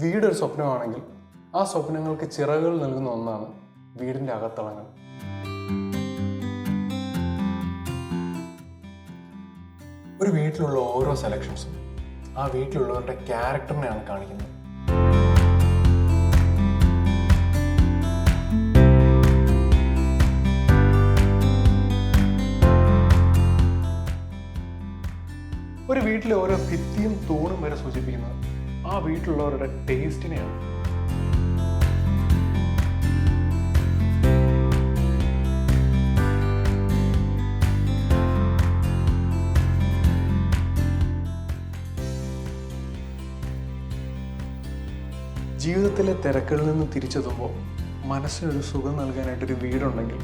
വീടൊരു സ്വപ്നമാണെങ്കിൽ ആ സ്വപ്നങ്ങൾക്ക് ചിറകുകൾ നൽകുന്ന ഒന്നാണ് വീടിന്റെ അകത്തളങ്ങൾ. ഒരു വീട്ടിലുള്ള ഓരോ സെലക്ഷൻസും ആ വീട്ടിലുള്ളവരുടെ ക്യാരക്ടറിനെയാണ് കാണിക്കുന്നത്. ഒരു വീട്ടിലെ ഓരോ ഭിത്തിയും തൂണും വരെ സൂചിപ്പിക്കുന്നത് ആ വീട്ടിലുള്ളവരുടെ ടേസ്റ്റിനെയാണ്. ജീവിതത്തിലെ തിരക്കുകളിൽ നിന്ന് തിരിച്ചെത്തുമ്പോൾ മനസ്സിനൊരു സുഖം നൽകാനായിട്ടൊരു വീടുണ്ടെങ്കിൽ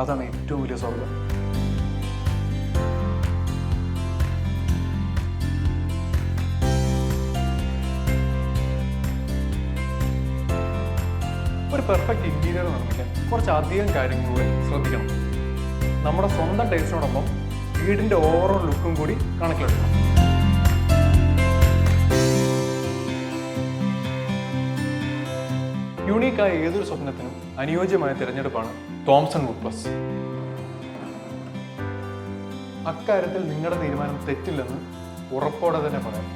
അതാണ് ഏറ്റവും വലിയ സ്വർഗം ഒരു പെർഫെക്റ്റ് ഇന്റീരിയർ നിർമ്മിക്കാൻ കുറച്ച് അധികം കാര്യങ്ങൾ കൂടി ശ്രദ്ധിക്കണം. നമ്മുടെ സ്വന്തം ടേസ്റ്റിനോടൊപ്പം വീടിന്റെ ഓവറോൾ ലുക്കും കൂടി കണക്കിലെടുക്കണം. യുണീക്കായ ഏതൊരു സ്വപ്നത്തിനും അനുയോജ്യമായ തിരഞ്ഞെടുപ്പാണ് തോംസൺ വുഡ് പ്ലസ് അക്കാര്യത്തിൽ നിങ്ങളുടെ തീരുമാനം തെറ്റില്ലെന്ന് ഉറപ്പോടെ തന്നെ പറയാം.